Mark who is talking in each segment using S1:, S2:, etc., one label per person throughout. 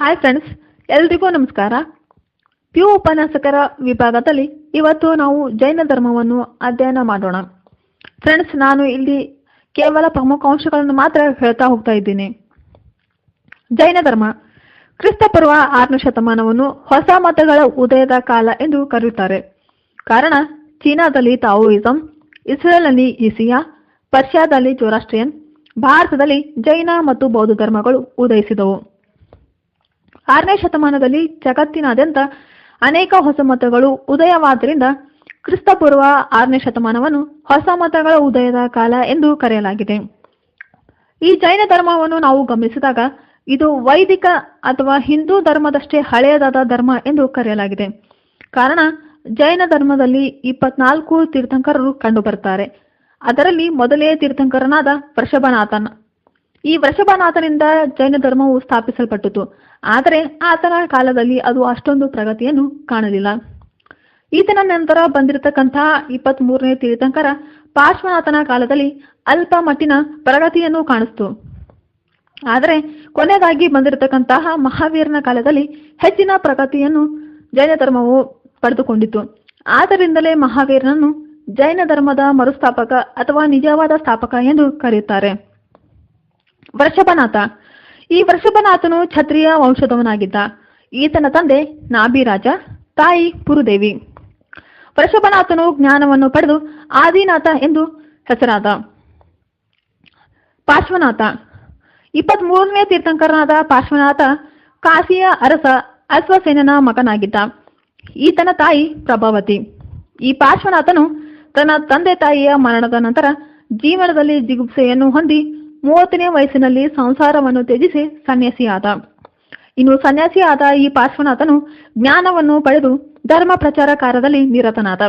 S1: Hi friends ಎಲ್ರಿಗೂ ನಮಸ್ಕಾರ. PU ಉಪನ್ಯಾಸಕರ ವಿಭಾಗದಲ್ಲಿ ಇವತ್ತು ನಾವು ಜೈನ ಧರ್ಮವನ್ನು ಅಧ್ಯಯನ ಮಾಡೋಣ. ಫ್ರೆಂಡ್ಸ್ ನಾನು ಇಲ್ಲಿ ಕೇವಲ ಪ್ರಮುಖ ಅಂಶಗಳನ್ನು ಮಾತ್ರ ಹೇಳ್ತಾ ಹೋಗ್ತಾ ಇದ್ದೀನಿ. ಜೈನ ಧರ್ಮ ಕ್ರಿಸ್ತಪೂರ್ವ ಆರನೇ ಶತಮಾನವನ್ನು ಹೊಸ ಮತಗಳ ಉದಯದ ಕಾಲ ಎಂದು ಕರೆಯುತ್ತಾರೆ. ಕಾರಣ, ಚೀನಾದಲ್ಲಿ ತಾವೋಯಿಸಂ ಇಸ್ರೇಲ್ನಲ್ಲಿ ಇಸಿಯಾ, ಪರ್ಷಿಯಾದಲ್ಲಿ ಜೋರಾಸ್ಟ್ರಿಯನ್ ಭಾರತದಲ್ಲಿ ಜೈನ ಮತ್ತು ಬೌದ್ಧ ಧರ್ಮಗಳು ಉದಯಿಸಿದವು. ಆರನೇ ಶತಮಾನದಲ್ಲಿ ಜಗತ್ತಿನಾದ್ಯಂತ ಅನೇಕ ಹೊಸ ಮತಗಳು ಉದಯವಾದ್ದರಿಂದ ಕ್ರಿಸ್ತಪೂರ್ವ ಆರನೇ ಶತಮಾನವನ್ನು ಹೊಸ ಮತಗಳ ಉದಯದ ಕಾಲ ಎಂದು ಕರೆಯಲಾಗಿದೆ. ಈ ಜೈನ ಧರ್ಮವನ್ನು ನಾವು ಗಮನಿಸಿದಾಗ ಇದು ವೈದಿಕ ಅಥವಾ ಹಿಂದೂ ಧರ್ಮದಷ್ಟೇ ಹಳೆಯದಾದ ಧರ್ಮ ಎಂದು ಕರೆಯಲಾಗಿದೆ. ಕಾರಣ ಜೈನ ಧರ್ಮದಲ್ಲಿ ಇಪ್ಪತ್ನಾಲ್ಕು ತೀರ್ಥಂಕರರು ಕಂಡುಬರುತ್ತಾರೆ. ಅದರಲ್ಲಿ ಮೊದಲೇ ತೀರ್ಥಂಕರನಾದ ವೃಷಭನಾಥನ್ ಈ ವೃಷಭನಾಥನಿಂದ ಜೈನ ಧರ್ಮವು ಸ್ಥಾಪಿಸಲ್ಪಟ್ಟಿತು. ಆದರೆ ಆತನ ಕಾಲದಲ್ಲಿ ಅದು ಅಷ್ಟೊಂದು ಪ್ರಗತಿಯನ್ನು ಕಾಣಲಿಲ್ಲ. ಈತನ ನಂತರ ಬಂದಿರತಕ್ಕಂತಹ ಇಪ್ಪತ್ತ್ ಮೂರನೇ ತೀರ್ಥಂಕರ ಪಾರ್ಶ್ವನಾಥನ ಕಾಲದಲ್ಲಿ ಅಲ್ಪ ಮಟ್ಟಿನ ಪ್ರಗತಿಯನ್ನು ಕಾಣಿಸ್ತು. ಆದರೆ ಕೊನೆಯದಾಗಿ ಬಂದಿರತಕ್ಕಂತಹ ಮಹಾವೀರನ ಕಾಲದಲ್ಲಿ ಹೆಚ್ಚಿನ ಪ್ರಗತಿಯನ್ನು ಜೈನ ಧರ್ಮವು ಪಡೆದುಕೊಂಡಿತು ಆದ್ದರಿಂದಲೇ ಮಹಾವೀರನನ್ನು ಜೈನ ಧರ್ಮದ ಮರುಸ್ಥಾಪಕ ಅಥವಾ ನಿಜವಾದ ಸ್ಥಾಪಕ ಎಂದು ಕರೆಯುತ್ತಾರೆ. ವೃಷಭನಾಥ ಈ ವೃಷಭನಾಥನು ಕ್ಷತ್ರಿಯ ವಂಶದವನಾಗಿದ್ದ. ಈತನ ತಂದೆ ನಾಭಿರಾಜ, ತಾಯಿ ಪುರುದೇವಿ. ವೃಷಭನಾಥನು ಜ್ಞಾನವನ್ನು ಪಡೆದು ಆದಿನಾಥ ಎಂದು ಹೆಸರಾದ ಪಾರ್ಶ್ವನಾಥ. ಇಪ್ಪತ್ತ್ ಮೂರನೇ ತೀರ್ಥಂಕರನಾದ ಪಾರ್ಶ್ವನಾಥ ಕಾಶಿಯ ಅರಸ ಅಶ್ವಸೇನನ ಮಗನಾಗಿದ್ದ. ಈತನ ತಾಯಿ ಪ್ರಭಾವತಿ. ಈ ಪಾರ್ಶ್ವನಾಥನು ತನ್ನ ತಂದೆ ತಾಯಿಯ ಮರಣದ ನಂತರ ಜೀವನದಲ್ಲಿ ಜಿಗುಪ್ಸೆಯನ್ನು ಹೊಂದಿ ಮೂವತ್ತನೇ ವಯಸ್ಸಿನಲ್ಲಿ ಸಂಸಾರವನ್ನು ತ್ಯಜಿಸಿ ಸನ್ಯಾಸಿಯಾದ. ಇನ್ನು ಸನ್ಯಾಸಿಯಾದ ಈ ಪಾರ್ಶ್ವನಾಥನು ಜ್ಞಾನವನ್ನು ಪಡೆದು ಧರ್ಮ ಪ್ರಚಾರ ಕಾರ್ಯದಲ್ಲಿ ನಿರತನಾದ.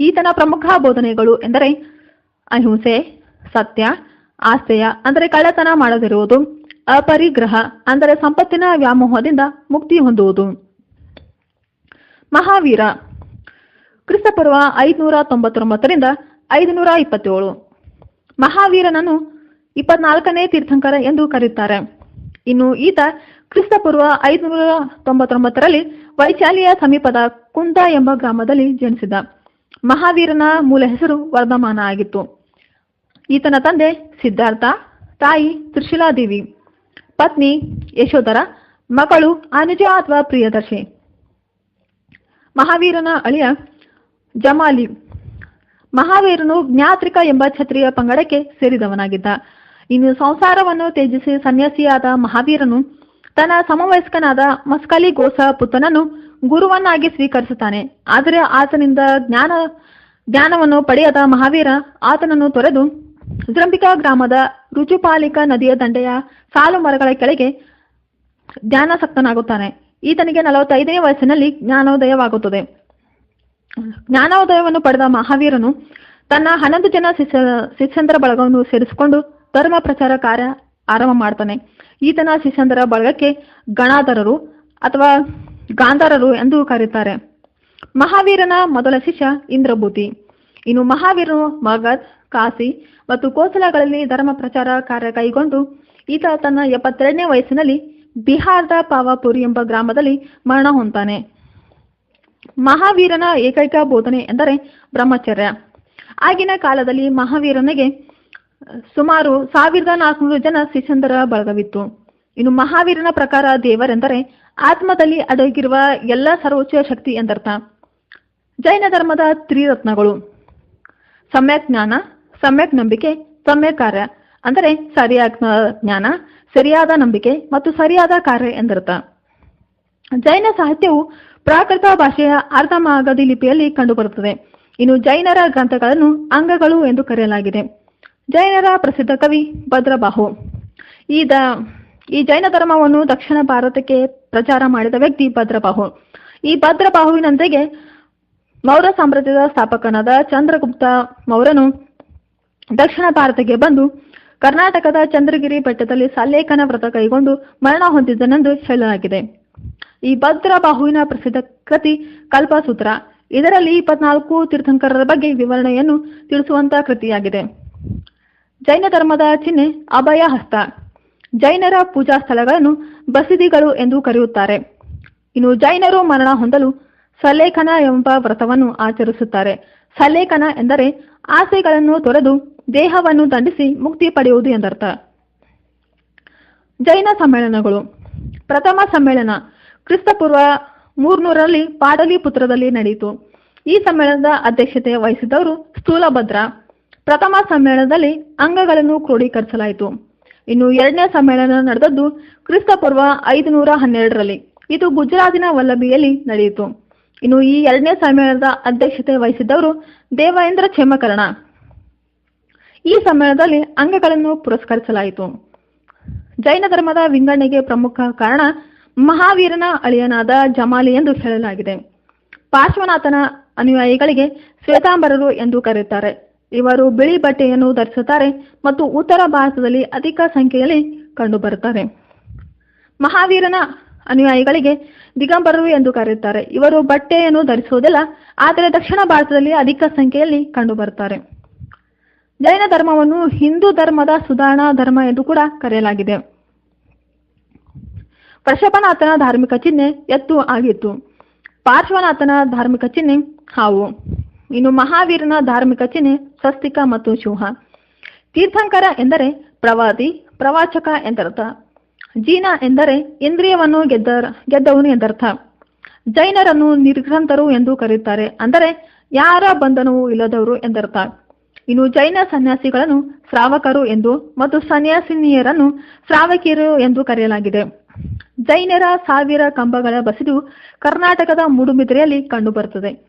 S1: ಈತನ ಪ್ರಮುಖ ಬೋಧನೆಗಳು ಎಂದರೆ ಅಹಿಂಸೆ, ಸತ್ಯ, ಆಸ್ತೆಯ, ಅಂದರೆ ಕಳ್ಳತನ ಮಾಡದಿರುವುದು, ಅಪರಿಗ್ರಹ, ಅಂದರೆ ಸಂಪತ್ತಿನ ವ್ಯಾಮೋಹದಿಂದ ಮುಕ್ತಿ ಹೊಂದುವುದು. ಮಹಾವೀರ. ಕ್ರಿಸ್ತಪೂರ್ವ ಐದುನೂರ ತೊಂಬತ್ತೊಂಬತ್ತರಿಂದ ಐದುನೂರ ಇಪ್ಪತ್ತೇಳು. ಮಹಾವೀರನನ್ನು ಇಪ್ಪತ್ನಾಲ್ಕನೇ ತೀರ್ಥಂಕರ ಎಂದು ಕರೆಯುತ್ತಾರೆ. ಇನ್ನು ಈತ ಕ್ರಿಸ್ತಪೂರ್ವ ಐದುನೂರ ತೊಂಬತ್ತೊಂಬತ್ತರಲ್ಲಿ ವೈಶಾಲಿಯ ಸಮೀಪದ ಕುಂದ ಎಂಬ ಗ್ರಾಮದಲ್ಲಿ ಜನಿಸಿದ. ಮಹಾವೀರನ ಮೂಲ ಹೆಸರು ವರ್ಧಮಾನ ಆಗಿತ್ತು. ಈತನ ತಂದೆ ಸಿದ್ಧಾರ್ಥ, ತಾಯಿ ತ್ರಿಶಿಲಾದೇವಿ, ಪತ್ನಿ ಯಶೋಧರ, ಮಗಳು ಅನುಜ ಅಥವಾ ಪ್ರಿಯದರ್ಶಿ. ಮಹಾವೀರನ ಅಳಿಯ ಜಮಾಲಿ ಮಹಾವೀರನು ಜ್ಞಾತ್ರಿಕ ಎಂಬ ಛತ್ರಿಯ ಪಂಗಡಕ್ಕೆ ಸೇರಿದವನಾಗಿದ್ದ. ಇನ್ನು ಸಂಸಾರವನ್ನು ತ್ಯಜಿಸಿ ಸನ್ಯಾಸಿಯಾದ ಮಹಾವೀರನು ತನ್ನ ಸಮವಯಸ್ಕನಾದ ಮಸ್ಕಲಿ ಗೋಸ ಪುತ್ರನನ್ನು ಗುರುವನ್ನಾಗಿ ಸ್ವೀಕರಿಸುತ್ತಾನೆ. ಆದರೆ ಆತನಿಂದ ಜ್ಞಾನ, ಜ್ಞಾನವನ್ನು ಪಡೆಯದ ಮಹಾವೀರ ಆತನನ್ನು ತೊರೆದು ಜೃಂಬಿಕಾ ಗ್ರಾಮದ ರುಚುಪಾಲಿಕ ನದಿಯ ದಂಡೆಯ ಸಾಲು ಮರಗಳ ಕೆಳಗೆ ಧ್ಯಾನಾಸಕ್ತನಾಗುತ್ತಾನೆ. ಈತನಿಗೆ ನಲವತ್ತೈದನೇ ವಯಸ್ಸಿನಲ್ಲಿ ಜ್ಞಾನೋದಯವಾಗುತ್ತದೆ. ಜ್ಞಾನೋದಯವನ್ನು ಪಡೆದ ಮಹಾವೀರನು ತನ್ನ ಹನ್ನೊಂದು ಜನ ಶಿಷ್ಯ ಶಿಷ್ಯಂತರ ಬಳಗವನ್ನು ಸೇರಿಸಿಕೊಂಡು ಧರ್ಮ ಪ್ರಚಾರ ಕಾರ್ಯ ಆರಂಭ ಮಾಡ್ತಾನೆ. ಈತನ ಶಿಷ್ಯಂದರ ಬಳಗಕ್ಕೆ ಗಣಾಧರರು ಅಥವಾ ಗಾಂಧಾರರು ಎಂದು ಕರೆಯುತ್ತಾರೆ ಮಹಾವೀರನ ಮೊದಲ ಶಿಷ್ಯ ಇಂದ್ರಭೂತಿ ಇನ್ನು ಮಹಾವೀರನು ಮಗಧ್ ಕಾಸಿ ಮತ್ತು ಕೋಸಲಗಳಲ್ಲಿ ಧರ್ಮ ಪ್ರಚಾರ ಕಾರ್ಯ ಕೈಗೊಂಡು ಈತ ತನ್ನ ಎಪ್ಪತ್ತೆರಡನೇ ವಯಸ್ಸಿನಲ್ಲಿ ಬಿಹಾರದ ಪಾವಾಪುರಿ ಎಂಬ ಗ್ರಾಮದಲ್ಲಿ ಮರಣ ಹೊಂತಾನೆ ಮಹಾವೀರನ ಏಕೈಕ ಬೋಧನೆ ಎಂದರೆ ಬ್ರಹ್ಮಚರ್ಯ. ಆಗಿನ ಕಾಲದಲ್ಲಿ ಮಹಾವೀರನಿಗೆ ಸುಮಾರು ಸಾವಿರದ ನಾಲ್ಕುನೂರು ಜನ ಶಿಷ್ಯಂದರ ಬಳಗವಿತ್ತು. ಇನ್ನು ಮಹಾವೀರನ ಪ್ರಕಾರ ದೇವರೆಂದರೆ ಆತ್ಮದಲ್ಲಿ ಅಡಗಿರುವ ಎಲ್ಲ ಸರ್ವೋಚ್ಚ ಶಕ್ತಿ ಎಂದರ್ಥ. ಜೈನ ಧರ್ಮದ ತ್ರಿರತ್ನಗಳು. ಸಮ್ಯಕ್ ಜ್ಞಾನ, ಸಮ್ಯಕ್ ನಂಬಿಕೆ, ಸಮ್ಯಕ್ ಕಾರ್ಯ. ಅಂದರೆ ಸರಿಯಾದ ಜ್ಞಾನ, ಸರಿಯಾದ ನಂಬಿಕೆ ಮತ್ತು ಸರಿಯಾದ ಕಾರ್ಯ ಎಂದರ್ಥ. ಜೈನ ಸಾಹಿತ್ಯವು ಪ್ರಾಕೃತ ಭಾಷೆಯ ಅರ್ಧಮಾಗಧಿ ಲಿಪಿಯಲ್ಲಿ ಕಂಡುಬರುತ್ತದೆ. ಇನ್ನು ಜೈನರ ಗ್ರಂಥಗಳನ್ನು ಅಂಗಗಳು ಎಂದು ಕರೆಯಲಾಗಿದೆ. ಜೈನರ ಪ್ರಸಿದ್ಧ ಕವಿ ಭದ್ರಬಾಹು. ಈ ದ ಈ ಜೈನ ಧರ್ಮವನ್ನು ದಕ್ಷಿಣ ಭಾರತಕ್ಕೆ ಪ್ರಚಾರ ಮಾಡಿದ ವ್ಯಕ್ತಿ ಭದ್ರಬಾಹು. ಈ ಭದ್ರಬಾಹುವಿನಂತೆಗೆ ಮೌರ್ಯ ಸಾಮ್ರಾಜ್ಯದ ಸ್ಥಾಪಕನಾದ ಚಂದ್ರಗುಪ್ತ ಮೌರ್ಯನು ದಕ್ಷಿಣ ಭಾರತಕ್ಕೆ ಬಂದು ಕರ್ನಾಟಕದ ಚಂದ್ರಗಿರಿ ಬೆಟ್ಟದಲ್ಲಿ ಸಲ್ಲೇಖನ ವ್ರತ ಕೈಗೊಂಡು ಮರಣ ಹೊಂದಿದ್ದನೆಂದು ಹೇಳಲಾಗಿದೆ. ಈ ಭದ್ರಬಾಹುವಿನ ಪ್ರಸಿದ್ಧ ಕೃತಿ ಕಲ್ಪಸೂತ್ರ. ಇದರಲ್ಲಿ ಇಪ್ಪತ್ನಾಲ್ಕು ತೀರ್ಥಂಕರರ ಬಗ್ಗೆ ವಿವರಣೆಯನ್ನು ತಿಳಿಸುವಂತಹ ಕೃತಿಯಾಗಿದೆ. ಜೈನ ಧರ್ಮದ ಚಿಹ್ನೆ ಅಭಯ ಹಸ್ತ. ಜೈನರ ಪೂಜಾ ಸ್ಥಳಗಳನ್ನು ಬಸದಿಗಳು ಎಂದು ಕರೆಯುತ್ತಾರೆ. ಇನ್ನು ಜೈನರು ಮರಣ ಹೊಂದಲು ಸಲೇಖನ ಎಂಬ ವ್ರತವನ್ನು ಆಚರಿಸುತ್ತಾರೆ. ಸಲೇಖನ ಎಂದರೆ ಆಸೆಗಳನ್ನು ತೊರೆದು ದೇಹವನ್ನು ದಂಡಿಸಿ ಮುಕ್ತಿ ಪಡೆಯುವುದು ಎಂದರ್ಥ. ಜೈನ ಸಮ್ಮೇಳನಗಳು. ಪ್ರಥಮ ಸಮ್ಮೇಳನ ಕ್ರಿಸ್ತಪೂರ್ವ ಮೂರ್ನೂರರಲ್ಲಿ ಪಾಡಲಿಪುತ್ರದಲ್ಲಿ ನಡೆಯಿತು. ಈ ಸಮ್ಮೇಳನದ ಅಧ್ಯಕ್ಷತೆ ವಹಿಸಿದವರು ಸ್ಥೂಲಭದ್ರ. ಪ್ರಥಮ ಸಮ್ಮೇಳನದಲ್ಲಿ ಅಂಗಗಳನ್ನು ಕ್ರೋಢೀಕರಿಸಲಾಯಿತು ಇನ್ನು ಎರಡನೇ ಸಮ್ಮೇಳನ ನಡೆದದ್ದು ಕ್ರಿಸ್ತಪೂರ್ವ ಐದುನೂರ ಹನ್ನೆರಡರಲ್ಲಿ. ಇದು ಗುಜರಾತಿನ ವಲ್ಲಭಿಯಲ್ಲಿ ನಡೆಯಿತು. ಇನ್ನು ಈ ಎರಡನೇ ಸಮ್ಮೇಳನದ ಅಧ್ಯಕ್ಷತೆ ವಹಿಸಿದ್ದವರು ದೇವೇಂದ್ರ ಕ್ಷೇಮಕರಣ. ಈ ಸಮ್ಮೇಳನದಲ್ಲಿ ಅಂಗಗಳನ್ನು ಪುರಸ್ಕರಿಸಲಾಯಿತು. ಜೈನ ಧರ್ಮದ ವಿಂಗಡಣೆಗೆ ಪ್ರಮುಖ ಕಾರಣ ಮಹಾವೀರನ ಅಳಿಯನಾದ ಜಮಾಲಿ ಎಂದು ಹೇಳಲಾಗಿದೆ. ಪಾರ್ಶ್ವನಾಥನ ಅನುಯಾಯಿಗಳಿಗೆ ಶ್ವೇತಾಂಬರರು ಎಂದು ಕರೆಯುತ್ತಾರೆ. ಇವರು ಬಿಳಿ ಬಟ್ಟೆಯನ್ನು ಧರಿಸುತ್ತಾರೆ ಮತ್ತು ಉತ್ತರ ಭಾರತದಲ್ಲಿ ಅಧಿಕ ಸಂಖ್ಯೆಯಲ್ಲಿ ಕಂಡುಬರುತ್ತಾರೆ. ಮಹಾವೀರನ ಅನುಯಾಯಿಗಳಿಗೆ ದಿಗಂಬರರು ಎಂದು ಕರೆಯುತ್ತಾರೆ. ಇವರು ಬಟ್ಟೆಯನ್ನು ಧರಿಸುವುದಿಲ್ಲ, ಆದರೆ ದಕ್ಷಿಣ ಭಾರತದಲ್ಲಿ ಅಧಿಕ ಸಂಖ್ಯೆಯಲ್ಲಿ ಕಂಡುಬರುತ್ತಾರೆ. ಜೈನ ಧರ್ಮವನ್ನು ಹಿಂದೂ ಧರ್ಮದ ಸುಧಾರಣಾ ಧರ್ಮ ಎಂದು ಕೂಡ ಕರೆಯಲಾಗಿದೆ. ವೃಷಭನಾಥನ ಧಾರ್ಮಿಕ ಚಿಹ್ನೆ ಎತ್ತು ಆಗಿತ್ತು. ಪಾರ್ಶ್ವನಾಥನ ಧಾರ್ಮಿಕ ಚಿಹ್ನೆ ಹಾವು. ಇನ್ನು ಮಹಾವೀರನ ಧಾರ್ಮಿಕ ಚಿಹ್ನೆ ಸ್ವಸ್ತಿಕ ಮತ್ತು ಶಿಂಹ. ತೀರ್ಥಂಕರ ಎಂದರೆ ಪ್ರವಾದಿ, ಪ್ರವಾಚಕ ಎಂದರ್ಥ ಜೀನ ಎಂದರೆ ಇಂದ್ರಿಯವನ್ನು ಗೆದ್ದ, ಗೆದ್ದವನು ಎಂದರ್ಥ ಜೈನರನ್ನು ನಿರ್ಗ್ರಂಥರು ಎಂದು ಕರೆಯುತ್ತಾರೆ, ಅಂದರೆ ಯಾರ ಬಂಧನವೂ ಇಲ್ಲದವರು ಎಂದರ್ಥ ಇನ್ನು ಜೈನ ಸನ್ಯಾಸಿಗಳನ್ನು ಶ್ರಾವಕರು ಎಂದು ಮತ್ತು ಸನ್ಯಾಸಿನಿಯರನ್ನು ಶ್ರಾವಕಿಯರು ಎಂದು ಕರೆಯಲಾಗಿದೆ. ಜೈನರ ಸಾವಿರ ಕಂಬಗಳ ಬಸಿದು ಕರ್ನಾಟಕದ ಮೂಡುಬಿದಿರೆಯಲ್ಲಿ ಕಂಡುಬರುತ್ತದೆ.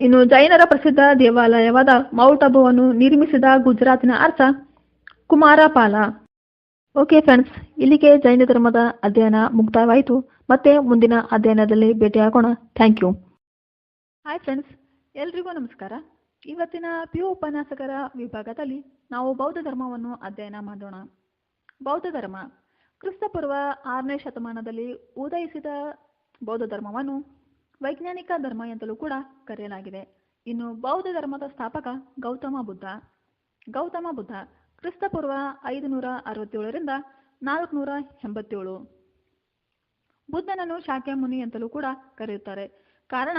S1: ಇನ್ನು ಜೈನರ ಪ್ರಸಿದ್ಧ ದೇವಾಲಯವಾದ ಮೌಂಟ್ ಅಬುವನ್ನು ನಿರ್ಮಿಸಿದ ಗುಜರಾತಿನ ಅರ್ಥ ಕುಮಾರಪಾಲ. ಓಕೆ ಫ್ರೆಂಡ್ಸ್, ಇಲ್ಲಿಗೆ ಜೈನ ಧರ್ಮದ ಅಧ್ಯಯನ ಮುಕ್ತಾಯವಾಯಿತು ಮತ್ತೆ ಮುಂದಿನ ಅಧ್ಯಯನದಲ್ಲಿ ಭೇಟಿಯಾಗೋಣ. Thank you. ಹಾಯ್ ಫ್ರೆಂಡ್ಸ್ ಎಲ್ರಿಗೂ ನಮಸ್ಕಾರ. ಇವತ್ತಿನ ಪಿ ಉಪನ್ಯಾಸಕರ ವಿಭಾಗದಲ್ಲಿ ನಾವು ಬೌದ್ಧ ಧರ್ಮವನ್ನು ಅಧ್ಯಯನ ಮಾಡೋಣ. ಬೌದ್ಧ ಧರ್ಮ, ಕ್ರಿಸ್ತಪೂರ್ವ ಆರನೇ ಶತಮಾನದಲ್ಲಿ ಉದಯಿಸಿದ ಬೌದ್ಧ ಧರ್ಮವನ್ನು ವೈಜ್ಞಾನಿಕ ಧರ್ಮ ಎಂತಲೂ ಕೂಡ ಕರೆಯಲಾಗಿದೆ. ಇನ್ನು ಬೌದ್ಧ ಧರ್ಮದ ಸ್ಥಾಪಕ ಗೌತಮ ಬುದ್ಧ. ಗೌತಮ ಬುದ್ಧ ಕ್ರಿಸ್ತಪೂರ್ವ ಐದುನೂರ ಅರವತ್ತೇಳರಿಂದ ನಾಲ್ಕುನೂರ ಎಂಬತ್ತೇಳು. ಬುದ್ಧನನ್ನು ಶಾಕ್ಯ ಮುನಿ ಅಂತಲೂ ಕೂಡ ಕರೆಯುತ್ತಾರೆ. ಕಾರಣ,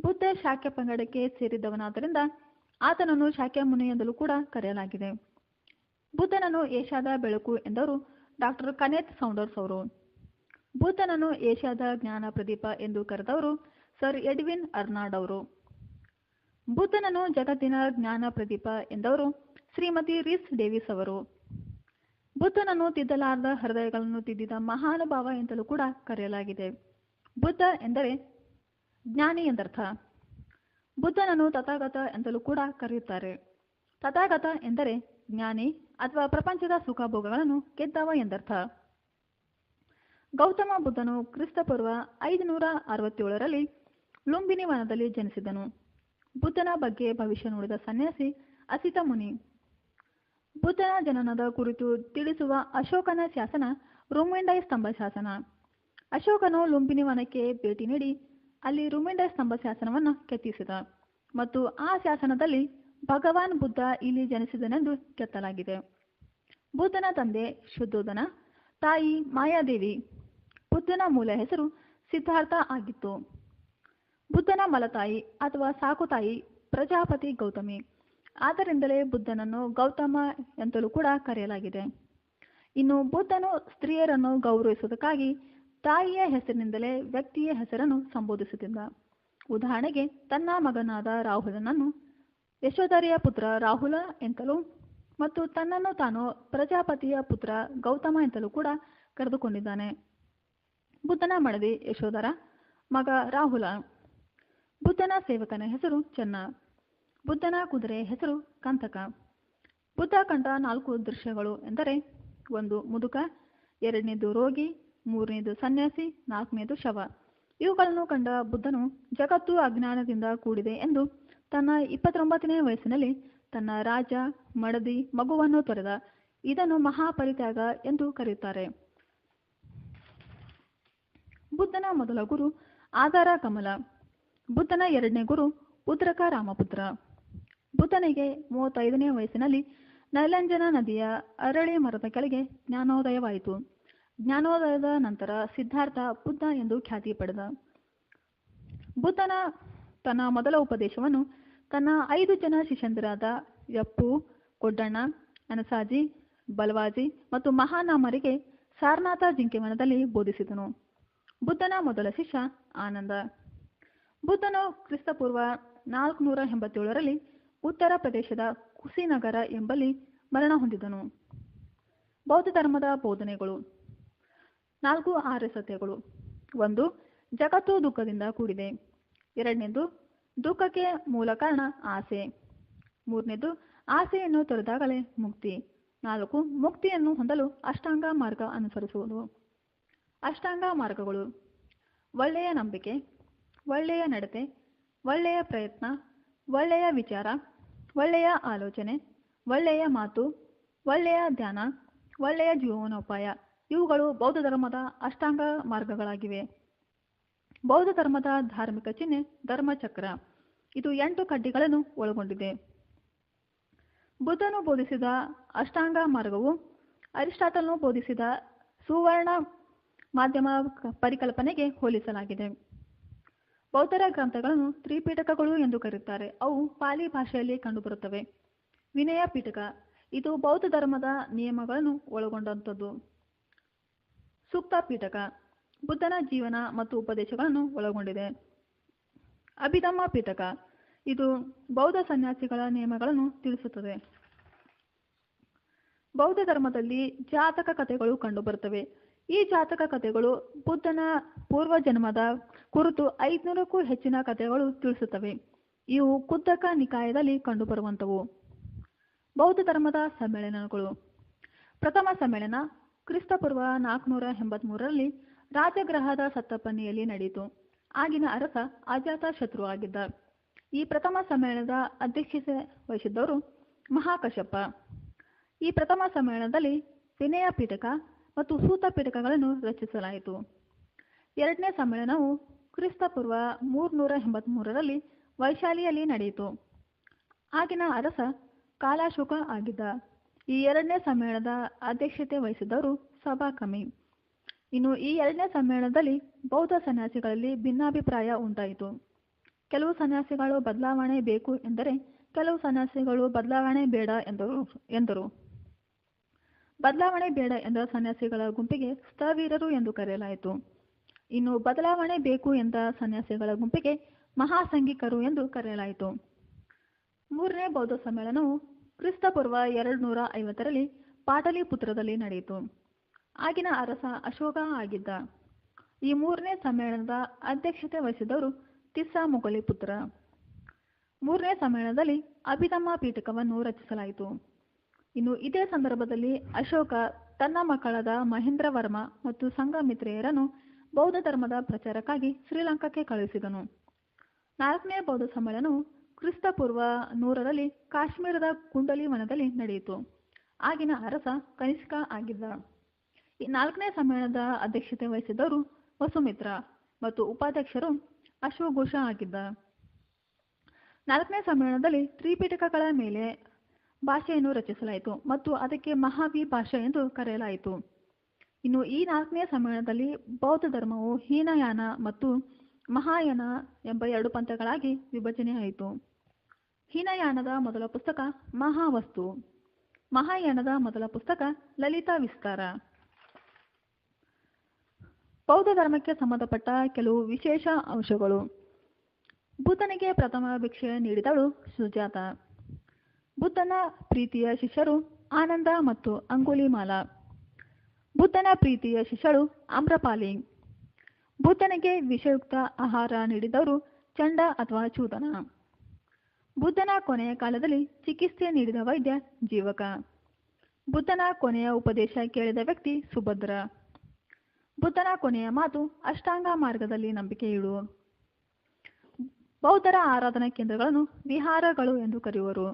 S1: ಬುದ್ಧ ಶಾಕ್ಯ ಪಂಗಡಕ್ಕೆ ಸೇರಿದ್ದವನಾದ್ದರಿಂದ ಆತನನ್ನು ಶಾಕ್ಯ ಮುನಿ ಎಂದಲೂ ಕೂಡ ಕರೆಯಲಾಗಿದೆ. ಬುದ್ಧನನ್ನು ಏಷ್ಯಾದ ಬೆಳಕು ಎಂದವರು ಡಾಕ್ಟರ್ ಕನೇತ್ ಸೌಂಡರ್ಸ್ ಅವರು. ಬುದ್ಧನನ್ನು ಏಷ್ಯಾದ ಜ್ಞಾನ ಪ್ರದೀಪ ಎಂದು ಕರೆದವರು ಸರ್ ಎಡ್ವಿನ್ ಅರ್ನಾಡ್ ಅವರು. ಬುದ್ಧನನ್ನು ಜಗತ್ತಿನ ಜ್ಞಾನ ಪ್ರದೀಪ ಎಂದವರು ಶ್ರೀಮತಿ ರಿಸ್ ಡೇವಿಸ್ ಅವರು. ಬುದ್ಧನನ್ನು ತಿದ್ದಲಾರದ ಹೃದಯಗಳನ್ನು ತಿದ್ದಿದ ಮಹಾನುಭಾವ ಎಂತಲೂ ಕೂಡ ಕರೆಯಲಾಗಿದೆ. ಬುದ್ಧ ಎಂದರೆ ಜ್ಞಾನಿ ಎಂದರ್ಥ. ಬುದ್ಧನನ್ನು ತಥಾಗತ ಎಂತಲೂ ಕೂಡ ಕರೆಯುತ್ತಾರೆ. ತಥಾಗತ ಎಂದರೆ ಜ್ಞಾನಿ ಅಥವಾ ಪ್ರಪಂಚದ ಸುಖ ಭೋಗಗಳನ್ನು ಗೆದ್ದವ ಎಂದರ್ಥ. ಗೌತಮ ಬುದ್ಧನು ಕ್ರಿಸ್ತಪೂರ್ವ ಐದುನೂರ ಅರವತ್ತೇಳರಲ್ಲಿ ಲುಂಬಿನಿ ವನದಲ್ಲಿ ಜನಿಸಿದನು. ಬುದ್ಧನ ಬಗ್ಗೆ ಭವಿಷ್ಯ ನುಡಿದ ಸನ್ಯಾಸಿ ಅಸಿತ ಮುನಿ ಬುದ್ಧನ ಜನನದ ಕುರಿತು ತಿಳಿಸುವ ಅಶೋಕನ ಶಾಸನ ರುಮಿಂಡೈ ಸ್ತಂಭ ಶಾಸನ. ಅಶೋಕನು ಲುಂಬಿನಿ ವನಕ್ಕೆ ಭೇಟಿ ನೀಡಿ ಅಲ್ಲಿ ರುಮಿಂಡೈ ಸ್ತಂಭ ಶಾಸನವನ್ನು ಕೆತ್ತಿಸಿದ ಮತ್ತು ಆ ಶಾಸನದಲ್ಲಿ ಭಗವಾನ್ ಬುದ್ಧ ಇಲ್ಲಿ ಜನಿಸಿದನೆಂದು ಕೆತ್ತಲಾಗಿದೆ. ಬುದ್ಧನ ತಂದೆ ಶುದ್ಧೋಧನ ತಾಯಿ ಮಾಯಾದೇವಿ. ಬುದ್ಧನ ಮೂಲ ಹೆಸರು ಸಿದ್ಧಾರ್ಥ ಆಗಿತ್ತು. ಬುದ್ಧನ ಮಲತಾಯಿ ಅಥವಾ ಸಾಕುತಾಯಿ ಪ್ರಜಾಪತಿ ಗೌತಮಿ. ಆದ್ದರಿಂದಲೇ ಬುದ್ಧನನ್ನು ಗೌತಮ ಎಂತಲೂ ಕೂಡ ಕರೆಯಲಾಗಿದೆ. ಇನ್ನು ಬುದ್ಧನು ಸ್ತ್ರೀಯರನ್ನು ಗೌರವಿಸುವುದಕ್ಕಾಗಿ ತಾಯಿಯ ಹೆಸರಿನಿಂದಲೇ ವ್ಯಕ್ತಿಯ ಹೆಸರನ್ನು ಸಂಬೋಧಿಸುತ್ತಿದ್ದ. ಉದಾಹರಣೆಗೆ, ತನ್ನ ಮಗನಾದ ರಾಹುಲನನ್ನು ಯಶೋಧರೆಯ ಪುತ್ರ ರಾಹುಲ ಎಂತಲೂ ಮತ್ತು ತನ್ನನ್ನು ತಾನು ಪ್ರಜಾಪತಿಯ ಪುತ್ರ ಗೌತಮ ಎಂತಲೂ ಕೂಡ ಕರೆದುಕೊಂಡಿದ್ದಾನೆ. ಬುದ್ಧನ ಮಡದಿ ಯಶೋಧರ ಮಗ ರಾಹುಲ. ಬುದ್ಧನ ಸೇವಕನ ಹೆಸರು ಚೆನ್ನ. ಬುದ್ಧನ ಕುದುರೆ ಹೆಸರು ಕಂತಕ. ಬುದ್ಧ ಕಂಡ ನಾಲ್ಕು ದೃಶ್ಯಗಳು ಎಂದರೆ ಒಂದು ಮುದುಕ, ಎರಡನೇದು ರೋಗಿ, ಮೂರನೇದು ಸನ್ಯಾಸಿ, ನಾಲ್ಕನೇದು ಶವ. ಇವುಗಳನ್ನು ಕಂಡ ಬುದ್ಧನು ಜಗತ್ತು ಅಜ್ಞಾನದಿಂದ ಕೂಡಿದೆ ಎಂದು ತನ್ನ ಇಪ್ಪತ್ತೊಂಬತ್ತನೇ ವಯಸ್ಸಿನಲ್ಲಿ ತನ್ನ ರಾಜ, ಮಡದಿ, ಮಗುವನ್ನು ತೊರೆದ. ಇದನ್ನು ಮಹಾಪರಿತ್ಯಾಗ ಎಂದು ಕರೆಯುತ್ತಾರೆ. ಬುದ್ಧನ ಮೊದಲ ಗುರು ಆಧಾರ ಕಮಲ. ಬುದ್ಧನ ಎರಡನೇ ಗುರು ಉದ್ರಕ ರಾಮಪುತ್ರ. ಬುದ್ಧನಿಗೆ ಮೂವತ್ತೈದನೇ ವಯಸ್ಸಿನಲ್ಲಿ ನೈಲಂಜನ ನದಿಯ ಅರಳಿ ಮರದ ಕೆಳಗೆ ಜ್ಞಾನೋದಯವಾಯಿತು. ಜ್ಞಾನೋದಯದ ನಂತರ ಸಿದ್ಧಾರ್ಥ ಬುದ್ಧ ಎಂದು ಖ್ಯಾತಿ ಪಡೆದ. ಬುದ್ಧನ ತನ್ನ ಮೊದಲ ಉಪದೇಶವನ್ನು ತನ್ನ ಐದು ಜನ ಶಿಷ್ಯಂದಿರಾದ ಯಪ್ಪು ಕೊಡ್ಡಣ್ಣ ಅನಸಾಜಿ, ಬಲವಾಜಿ ಮತ್ತು ಮಹಾನಾಮರಿಗೆ ಸಾರನಾಥ ಜಿಂಕೆವನದಲ್ಲಿ ಬೋಧಿಸಿದನು. ಬುದ್ಧನ ಮೊದಲ ಶಿಷ್ಯ ಆನಂದ. ಬುದ್ಧನು ಕ್ರಿಸ್ತಪೂರ್ವ ನಾಲ್ಕುನೂರ ಎಂಬತ್ತೇಳರಲ್ಲಿ ಉತ್ತರ ಪ್ರದೇಶದ ಕುಸಿನಗರ ಎಂಬಲ್ಲಿ ಮರಣ ಹೊಂದಿದನು. ಬೌದ್ಧ ಧರ್ಮದ ಬೋಧನೆಗಳು. ನಾಲ್ಕು ಆರ್ಯ ಸತ್ಯಗಳು. ಒಂದು, ಜಗತ್ತು ದುಃಖದಿಂದ ಕೂಡಿದೆ. ಎರಡನೇದು, ದುಃಖಕ್ಕೆ ಮೂಲ ಕಾರಣ ಆಸೆ. ಮೂರನೇದು, ಆಸೆಯನ್ನು ತೊರೆದಾಗಲೇ ಮುಕ್ತಿ. ನಾಲ್ಕು, ಮುಕ್ತಿಯನ್ನು ಹೊಂದಲು ಅಷ್ಟಾಂಗ ಮಾರ್ಗ ಅನುಸರಿಸುವುದು. ಅಷ್ಟಾಂಗ ಮಾರ್ಗಗಳು. ಒಳ್ಳೆಯ ನಂಬಿಕೆ ಒಳ್ಳೆಯ ನಡತೆ, ಒಳ್ಳೆಯ ಪ್ರಯತ್ನ, ಒಳ್ಳೆಯ ವಿಚಾರ, ಒಳ್ಳೆಯ ಆಲೋಚನೆ, ಒಳ್ಳೆಯ ಮಾತು, ಒಳ್ಳೆಯ ಧ್ಯಾನ, ಒಳ್ಳೆಯ ಜೀವನೋಪಾಯ. ಇವುಗಳು ಬೌದ್ಧ ಧರ್ಮದ ಅಷ್ಟಾಂಗ ಮಾರ್ಗಗಳಾಗಿವೆ. ಬೌದ್ಧ ಧರ್ಮದ ಧಾರ್ಮಿಕ ಚಿಹ್ನೆ ಧರ್ಮಚಕ್ರ. ಇದು ಎಂಟು ಕಡ್ಡಿಗಳನ್ನು ಒಳಗೊಂಡಿದೆ. ಬುದ್ಧನು ಬೋಧಿಸಿದ ಅಷ್ಟಾಂಗ ಮಾರ್ಗವು ಅರಿಸ್ಟಾಟಲ್ನು ಬೋಧಿಸಿದ ಸುವರ್ಣ ಮಾಧ್ಯಮ ಪರಿಕಲ್ಪನೆಗೆ ಹೋಲಿಸಲಾಗಿದೆ. ಬೌದ್ಧರ ಗ್ರಂಥಗಳನ್ನು ತ್ರಿಪೀಠಕಗಳು ಎಂದು ಕರೆಯುತ್ತಾರೆ. ಅವು ಪಾಲಿ ಭಾಷೆಯಲ್ಲಿ ಕಂಡುಬರುತ್ತವೆ. ವಿನಯ ಪೀಠಕ. ಇದು ಬೌದ್ಧ ಧರ್ಮದ ನಿಯಮಗಳನ್ನು ಒಳಗೊಂಡಂಥದ್ದು. ಸೂಕ್ತ ಪೀಠಕ. ಬುದ್ಧನ ಜೀವನ ಮತ್ತು ಉಪದೇಶಗಳನ್ನು ಒಳಗೊಂಡಿದೆ. ಅಭಿಧಮ್ಮ ಪೀಠಕ. ಇದು ಬೌದ್ಧ ಸನ್ಯಾಸಿಗಳ ನಿಯಮಗಳನ್ನು ತಿಳಿಸುತ್ತದೆ. ಬೌದ್ಧ ಧರ್ಮದಲ್ಲಿ ಜಾತಕ ಕಥೆಗಳು ಕಂಡುಬರುತ್ತವೆ. ಈ ಜಾತಕ ಕಥೆಗಳು ಬುದ್ಧನ ಪೂರ್ವ ಜನ್ಮದ ಕುರಿತು ಐದುನೂರಕ್ಕೂ ಹೆಚ್ಚಿನ ಕಥೆಗಳು ತಿಳಿಸುತ್ತವೆ. ಇವು ಕುದ್ದಕ ನಿಕಾಯದಲ್ಲಿ ಕಂಡುಬರುವಂಥವು ಬೌದ್ಧ ಧರ್ಮದ ಸಮ್ಮೇಳನಗಳು. ಪ್ರಥಮ ಸಮ್ಮೇಳನ ಕ್ರಿಸ್ತಪೂರ್ವ ನಾಲ್ಕುನೂರ ಎಂಬತ್ಮೂರರಲ್ಲಿ ರಾಜಗ್ರಹದ ಸತ್ತಪನ್ನಿಯಲ್ಲಿ ನಡೆಯಿತು. ಆಗಿನ ಅರಸ ಅಜಾತ ಶತ್ರು ಆಗಿದ್ದ. ಈ ಪ್ರಥಮ ಸಮ್ಮೇಳನದ ಅಧ್ಯಕ್ಷತೆ ವಹಿಸಿದ್ದವರು ಮಹಾಕಶ್ಯಪ. ಈ ಪ್ರಥಮ ಸಮ್ಮೇಳನದಲ್ಲಿ ವಿನಯ ಪೀಠಕ ಮತ್ತು ಸೂತ ಪೀಠಕಗಳನ್ನು ರಚಿಸಲಾಯಿತು. ಎರಡನೇ ಸಮ್ಮೇಳನವು ಕ್ರಿಸ್ತಪೂರ್ವ ಮೂರ್ನೂರ ಎಂಬತ್ಮೂರರಲ್ಲಿ ವೈಶಾಲಿಯಲ್ಲಿ ನಡೆಯಿತು. ಆಗಿನ ಅರಸ ಕಾಲಾಶೋಕ ಆಗಿದ್ದ ಈ ಎರಡನೇ ಸಮ್ಮೇಳನದ ಅಧ್ಯಕ್ಷತೆ ವಹಿಸಿದವರು ಸಭಾ ಕಮಿ ಇನ್ನು ಈ ಎರಡನೇ ಸಮ್ಮೇಳನದಲ್ಲಿ ಬೌದ್ಧ ಸನ್ಯಾಸಿಗಳಲ್ಲಿ ಭಿನ್ನಾಭಿಪ್ರಾಯ ಉಂಟಾಯಿತು. ಕೆಲವು ಸನ್ಯಾಸಿಗಳು ಬದಲಾವಣೆ ಬೇಕು ಎಂದರೆ ಕೆಲವು ಸನ್ಯಾಸಿಗಳು ಬದಲಾವಣೆ ಬೇಡ ಎಂದರು ಎಂದರು. ಬದಲಾವಣೆ ಬೇಡ ಎಂದ ಸನ್ಯಾಸಿಗಳ ಗುಂಪಿಗೆ ಸ್ಥವೀರರು ಎಂದು ಕರೆಯಲಾಯಿತು. ಇನ್ನು ಬದಲಾವಣೆ ಬೇಕು ಎಂದ ಸನ್ಯಾಸಿಗಳ ಗುಂಪಿಗೆ ಮಹಾಸಂಘಿಕರು ಎಂದು ಕರೆಯಲಾಯಿತು. ಮೂರನೇ ಬೌದ್ಧ ಸಮ್ಮೇಳನವು ಕ್ರಿಸ್ತಪೂರ್ವ ಎರಡು ನೂರ ಐವತ್ತರಲ್ಲಿ ಪಾಟಲಿಪುತ್ರದಲ್ಲಿ ನಡೆಯಿತು. ಆಗಿನ ಅರಸ ಅಶೋಕ ಆಗಿದ್ದ. ಈ ಮೂರನೇ ಸಮ್ಮೇಳನದ ಅಧ್ಯಕ್ಷತೆ ವಹಿಸಿದವರು ತಿಸ್ಸಾ ಮೊಗಲಿ ಪುತ್ರ. ಮೂರನೇ ಸಮ್ಮೇಳನದಲ್ಲಿ ಅಭಿಧಮ್ಮ ಪೀಠಕವನ್ನು ರಚಿಸಲಾಯಿತು. ಇನ್ನು ಇದೇ ಸಂದರ್ಭದಲ್ಲಿ ಅಶೋಕ ತನ್ನ ಮಕ್ಕಳಾದ ಮಹೇಂದ್ರವರ್ಮ ಮತ್ತು ಸಂಘಮಿತ್ರೆಯರನ್ನು ಬೌದ್ಧ ಧರ್ಮದ ಪ್ರಚಾರಕ್ಕಾಗಿ ಶ್ರೀಲಂಕಾಕ್ಕೆ ಕಳುಹಿಸಿದನು. ನಾಲ್ಕನೇ ಬೌದ್ಧ ಸಮ್ಮೇಳನವು ಕ್ರಿಸ್ತಪೂರ್ವ ನೂರರಲ್ಲಿ ಕಾಶ್ಮೀರದ ಕುಂಡಲಿ ವನದಲ್ಲಿ ನಡೆಯಿತು. ಆಗಿನ ಅರಸ ಕನಿಷ್ಕ ಆಗಿದ್ದ. ಈ ನಾಲ್ಕನೇ ಸಮ್ಮೇಳನದ ಅಧ್ಯಕ್ಷತೆ ವಹಿಸಿದವರು ವಸುಮಿತ್ರ ಮತ್ತು ಉಪಾಧ್ಯಕ್ಷರು ಅಶ್ವಘೋಷ ಆಗಿದ್ದ. ನಾಲ್ಕನೇ ಸಮ್ಮೇಳನದಲ್ಲಿ ತ್ರಿಪೀಠಕಗಳ ಮೇಲೆ ಭಾಷೆಯನ್ನು ರಚಿಸಲಾಯಿತು ಮತ್ತು ಅದಕ್ಕೆ ಮಹಾವಿ ಭಾಷೆ ಎಂದು ಕರೆಯಲಾಯಿತು. ಇನ್ನು ಈ ನಾಲ್ಕನೇ ಸಮ್ಮೇಳನದಲ್ಲಿ ಬೌದ್ಧ ಧರ್ಮವು ಹೀನಯಾನ ಮತ್ತು ಮಹಾಯಾನ ಎಂಬ ಎರಡು ಪಂಥಗಳಾಗಿ ವಿಭಜನೆಯಾಯಿತು ಹೀನಯಾನದ ಮೊದಲ ಪುಸ್ತಕ ಮಹಾವಸ್ತು. ಮಹಾಯಾನದ ಮೊದಲ ಪುಸ್ತಕ ಲಲಿತಾ ವಿಸ್ತಾರ. ಬೌದ್ಧ ಧರ್ಮಕ್ಕೆ ಸಂಬಂಧಪಟ್ಟ ಕೆಲವು ವಿಶೇಷ ಅಂಶಗಳು. ಬುದ್ಧನಿಗೆ ಪ್ರಥಮ ಭಿಕ್ಷೆ ನೀಡಿದಳು ಸುಜಾತ. ಬುದ್ಧನ ಪ್ರೀತಿಯ ಶಿಷ್ಯರು ಆನಂದ ಮತ್ತು ಅಂಗುಲಿಮಾಲ. ಬುದ್ಧನ ಪ್ರೀತಿಯ ಶಿಷ್ಯಳು ಆಮ್ರಪಾಲಿ. ಬುದ್ಧನಿಗೆ ವಿಷಯುಕ್ತ ಆಹಾರ ನೀಡಿದವರು ಚಂಡ ಅಥವಾ ಚೂದನ ಬುದ್ಧನ ಕೊನೆಯ ಕಾಲದಲ್ಲಿ ಚಿಕಿತ್ಸೆ ನೀಡಿದ ವೈದ್ಯ ಜೀವಕ. ಬುದ್ಧನ ಕೊನೆಯ ಉಪದೇಶ ಕೇಳಿದ ವ್ಯಕ್ತಿ ಸುಭದ್ರ. ಬುದ್ಧನ ಕೊನೆಯ ಮಾತು ಅಷ್ಟಾಂಗ ಮಾರ್ಗದಲ್ಲಿ ನಂಬಿಕೆ ಇಡು. ಬೌದ್ಧರ ಆರಾಧನಾ ಕೇಂದ್ರಗಳನ್ನು ವಿಹಾರಗಳು ಎಂದು ಕರೆಯುವರು.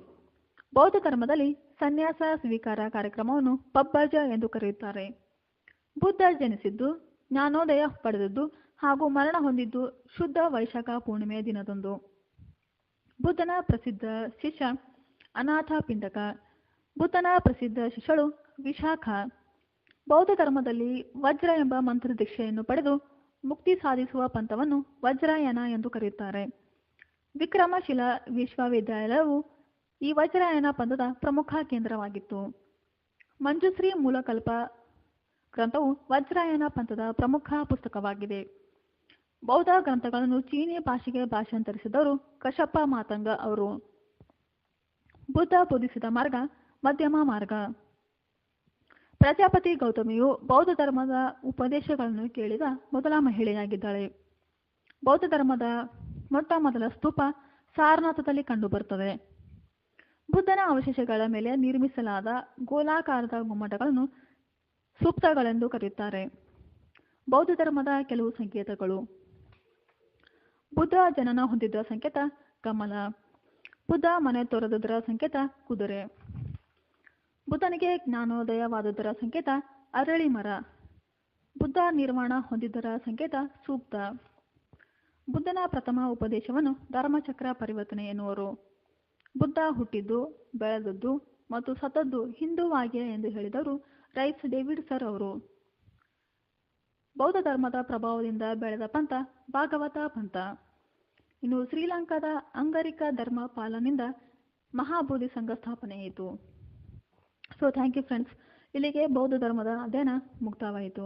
S1: ಬೌದ್ಧ ಧರ್ಮದಲ್ಲಿ ಸನ್ಯಾಸ ಸ್ವೀಕಾರ ಕಾರ್ಯಕ್ರಮವನ್ನು ಪಬ್ಬಜ ಎಂದು ಕರೆಯುತ್ತಾರೆ. ಬುದ್ಧ ಜನಿಸಿದ್ದು, ಜ್ಞಾನೋದಯ ಪಡೆದದ್ದು ಹಾಗೂ ಮರಣ ಹೊಂದಿದ್ದು ಶುದ್ಧ ವೈಶಾಖ ಪೂರ್ಣಿಮೆಯ ದಿನದಂದು. ಬುದ್ಧನ ಪ್ರಸಿದ್ಧ ಶಿಷ್ಯ, ಅನಾಥ ಪಿಂಡಕ, ಬುದ್ಧನ ಪ್ರಸಿದ್ಧ ಶಿಷ್ಯಳು ವಿಶಾಖ. ಬೌದ್ಧ ಧರ್ಮದಲ್ಲಿ ವಜ್ರ ಎಂಬ ಮಂತ್ರ ದೀಕ್ಷೆಯನ್ನು ಪಡೆದು ಮುಕ್ತಿ ಸಾಧಿಸುವ ಪಂಥವನ್ನು ವಜ್ರಾಯನ ಎಂದು ಕರೆಯುತ್ತಾರೆ. ವಿಕ್ರಮಶಿಲ ವಿಶ್ವವಿದ್ಯಾಲಯವು ಈ ವಜ್ರಾಯನ ಪಂಥದ ಪ್ರಮುಖ ಕೇಂದ್ರವಾಗಿತ್ತು. ಮಂಜುಶ್ರೀ ಮೂಲಕಲ್ಪ ಗ್ರಂಥವು ವಜ್ರಾಯನ ಪಂಥದ ಪ್ರಮುಖ ಪುಸ್ತಕವಾಗಿದೆ. ಬೌದ್ಧ ಗ್ರಂಥಗಳನ್ನು ಚೀನೀ ಭಾಷೆಗೆ ಭಾಷಾಂತರಿಸಿದವರು ಕಶಪ್ಪ ಮಾತಂಗ ಅವರು. ಬುದ್ಧ ಬೋಧಿಸಿದ ಮಾರ್ಗ ಮಧ್ಯಮ ಮಾರ್ಗ. ಪ್ರಜಾಪತಿ ಗೌತಮಿಯು ಬೌದ್ಧ ಧರ್ಮದ ಉಪದೇಶಗಳನ್ನು ಕೇಳಿದ ಮೊದಲ ಮಹಿಳೆಯಾಗಿದ್ದಾಳೆ. ಬೌದ್ಧ ಧರ್ಮದ ಮೊಟ್ಟ ಮೊದಲ ಸ್ತೂಪ ಸಾರನಾಥದಲ್ಲಿ ಕಂಡುಬರುತ್ತದೆ. ಬುದ್ಧನ ಅವಶೇಷಗಳ ಮೇಲೆ ನಿರ್ಮಿಸಲಾದ ಗೋಲಾಕಾರದ ಗುಮ್ಮಟಗಳನ್ನು ಸೂಕ್ತಗಳೆಂದು ಕರೆಯುತ್ತಾರೆ. ಬೌದ್ಧ ಧರ್ಮದ ಕೆಲವು ಸಂಕೇತಗಳು. ಬುದ್ಧ ಜನನ ಹೊಂದಿದ್ದ ಸಂಕೇತ ಕಮಲ. ಬುದ್ಧ ಮನೆ ತೊರೆದುದರ ಸಂಕೇತ ಕುದುರೆ. ಬುದ್ಧನಿಗೆ ಜ್ಞಾನೋದಯವಾದುದರ ಸಂಕೇತ ಅರಳಿ ಮರ. ಬುದ್ಧ ನಿರ್ವಾಣ ಹೊಂದಿದ್ದರ ಸಂಕೇತ ಸೂಕ್ತ. ಬುದ್ಧನ ಪ್ರಥಮ ಉಪದೇಶವನ್ನು ಧರ್ಮಚಕ್ರ ಪರಿವರ್ತನೆ ಎನ್ನುವರು. ಬುದ್ಧ ಹುಟ್ಟಿದ್ದು, ಬೆಳೆದದ್ದು ಮತ್ತು ಸತ್ತದ್ದು ಹಿಂದೂವಾಗಿಯೇ ಎಂದು ಹೇಳಿದವರು ರೈಸ್ ಡೇವಿಡ್ ಸರ್ ಅವರು. ಬೌದ್ಧ ಧರ್ಮದ ಪ್ರಭಾವದಿಂದ ಬೆಳೆದ ಪಂಥ ಭಾಗವತ ಪಂಥ. ಇನ್ನು ಶ್ರೀಲಂಕಾದ ಅಂಗರಿಕ ಧರ್ಮ ಪಾಲನಿಂದ ಮಹಾಬೋಧಿ ಸಂಘ ಸ್ಥಾಪನೆಯಾಯಿತು. ಸೊ ಥ್ಯಾಂಕ್ ಯು ಫ್ರೆಂಡ್ಸ್ ಇಲ್ಲಿಗೆ ಬೌದ್ಧ ಧರ್ಮದ ಅಧ್ಯಯನ ಮುಕ್ತಾವಾಯಿತು.